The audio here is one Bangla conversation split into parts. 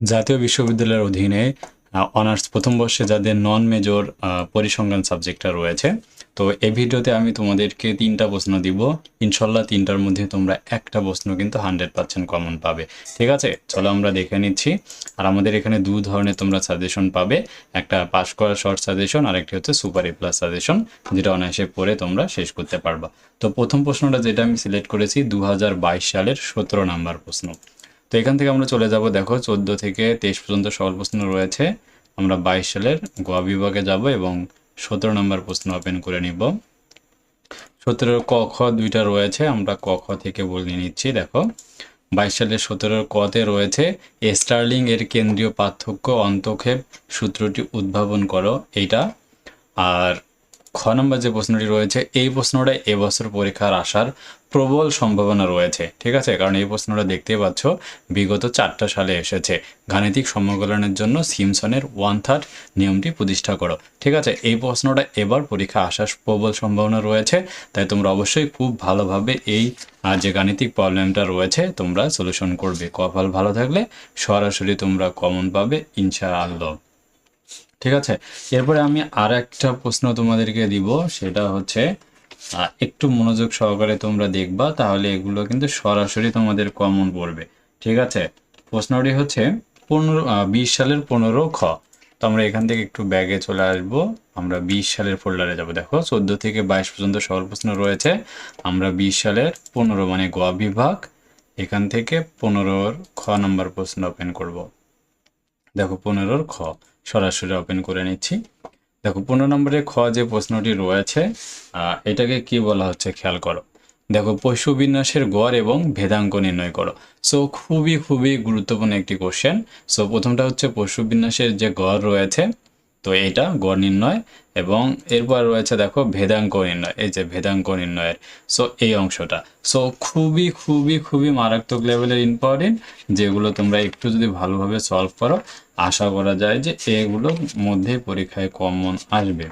জাতীয় বিশ্ববিদ্যালয়ের অধীনে অনার্স প্রথম বর্ষে যাদের নন মেজর পরিসংখ্যান সাবজেক্টটা রয়েছে, তো এই ভিডিওতে আমি তোমাদেরকে তিনটা প্রশ্ন দিব। ইনশাল্লাহ তিনটার মধ্যে তোমরা একটা প্রশ্ন কিন্তু হান্ড্রেড পার্সেন্ট কমন পাবে। ঠিক আছে? চলো আমরা দেখে নিচ্ছি। আর আমাদের এখানে দু ধরনের তোমরা সাজেশন পাবে। একটা পাস করা শর্ট সাজেশন আর একটি হচ্ছে সুপার এ প্লাস সাজেশন যেটা অনায়াসে পড়ে তোমরা শেষ করতে পারবা। তো প্রথম প্রশ্নটা যেটা আমি সিলেক্ট করেছি দু হাজার বাইশ সালের সতেরো নাম্বার প্রশ্ন। তো এখান থেকে আমরা চলে যাব, দেখো, চোদ্দ থেকে তেইশ পর্যন্ত সকল প্রশ্ন রয়েছে। আমরা বাইশ সালের গ বিভাগে যাব এবং সতেরো নম্বর প্রশ্ন ওপেন করে নিব। সতেরোর ক, খ দুইটা রয়েছে, আমরা ক, খ থেকে বলে নিচ্ছি, দেখো। বাইশ সালের সতেরোর কতে রয়েছে, স্টার্লিং এর কেন্দ্রীয় পার্থক্য, অন্তক্ষেপ সূত্রটি উদ্ভাবন করো, এইটা। আর খ নম্বর যে প্রশ্নটি রয়েছে, এই প্রশ্নটা এবছর পরীক্ষার আসার প্রবল সম্ভাবনা রয়েছে, ঠিক আছে? কারণ এই প্রশ্নটা দেখতেই পাচ্ছ, বিগত চারটা সালে এসেছে। গাণিতিক সমকলনের জন্য সিমসনের ওয়ান থার্ড নিয়মটি প্রতিষ্ঠা করো, ঠিক আছে? এই প্রশ্নটা এবার পরীক্ষা আসার প্রবল সম্ভাবনা রয়েছে, তাই তোমরা অবশ্যই খুব ভালোভাবে এই যে গাণিতিক প্রবলেমটা রয়েছে, তোমরা সলিউশন করবে। কপাল ভালো থাকলে সরাসরি তোমরা কমন পাবে, ইনশাআল্লাহ। ঠিক আছে? এরপরে আমি আর একটা প্রশ্ন তোমাদেরকে দিব, সেটা হচ্ছে একটু মনোযোগ সহকারে তোমরা দেখবা, তাহলে এগুলো কিন্তু সরাসরি তোমাদের কমন পড়বে। ঠিক আছে? প্রশ্নটি হচ্ছে, পনেরো বিশ সালের পনেরো খ। তো আমরা এখান থেকে একটু ব্যাগে চলে আসব। আমরা বিশ সালের ফোল্ডারে যাব। দেখো, চোদ্দ থেকে বাইশ পর্যন্ত সকল প্রশ্ন রয়েছে। আমরা বিশ সালের পনেরো মানে গ বিভাগ। এখান থেকে পনেরোর খ নম্বর প্রশ্ন ওপেন করব। দেখো পনেরোর খ, সরাসরি ওপেন করে নিচ্ছি। দেখো পনেরো নম্বরে খ যে প্রশ্নটি রয়েছে এটাকে কি বলা হচ্ছে খেয়াল করো। দেখো পশু বিন্যাসের গড় এবং ভেদাঙ্ক নির্ণয় করো। সো খুবই খুবই গুরুত্বপূর্ণ একটি কোশ্চেন সো প্রথমটা হচ্ছে পশু বিন্যাসের যে গড় রয়েছে তো এটা গড় নির্ণয় এবং এরপর রয়েছে দেখো ভেদাঙ্ক নির্ণয়, এই যে ভেদাঙ্ক নির্ণয়ের সো এই অংশটা। সো খুবই খুবই খুবই মারাত্মক লেভেলের ইম্পর্টেন্ট যেগুলো তোমরা একটু যদি ভালোভাবে সলভ করো, আশা করা যায় যে এগুলোর মধ্যে পরীক্ষায় কমন আসবে।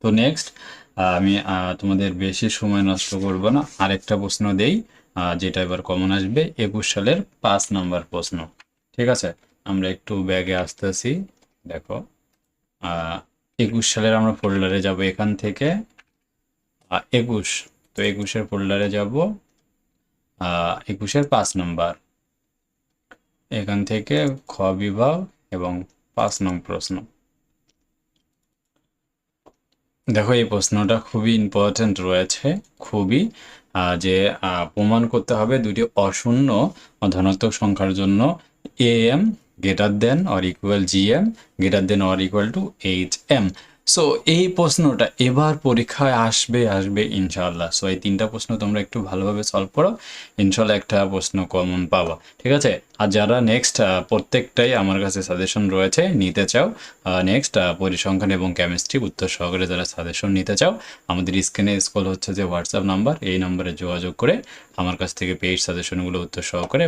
তো নেক্সট আমি তোমাদের বেশি সময় নষ্ট করব না, আরেকটা প্রশ্ন দেই যেটা এবার কমন আসবে, একুশ সালের পাঁচ নাম্বার প্রশ্ন। ঠিক আছে? আমরা একটু ব্যাগে আসতেছি, দেখো। একুশ সালের আমরা ফোল্ডারে যাব এখান থেকে। একুশ। তো একুশের ফোল্ডারে যাব একুশের পাঁচ নম্বর এখান থেকে খ বিভাগ এবং পাঁচ নং প্রশ্ন। দেখো, এই প্রশ্নটা খুবই ইম্পর্ট্যান্ট রয়েছে, খুবই যে প্রমাণ করতে হবে দুটি অশূন্য ধনাত্মক সংখ্যার জন্য A M greater than or equal G M greater than or equal to H M so এই প্রশ্নটা এবার পরীক্ষায় আসবে আসবে ইনশাআল্লাহ। সো এই তিনটা প্রশ্ন তোমরা একটু ভালোভাবে সলভ করো। ইনশাল্লাহ একটা প্রশ্ন কমন পাবা। ঠিক আছে? আর যারা নেক্সট প্রত্যেকটাই আমার কাছে সাজেশন রয়েছে, নিতে চাও নেক্সট পরিসংখ্যান এবং কেমিস্ট্রি উত্তর সহকারে যারা সাজেশন নিতে চাও, আমাদের স্ক্রিনে স্কল হচ্ছে যে হোয়াটসঅ্যাপ নাম্বার এই নাম্বারে যোগাযোগ করে আমার কাছ থেকে পেইড সাজেশনগুলো উত্তর সহকারে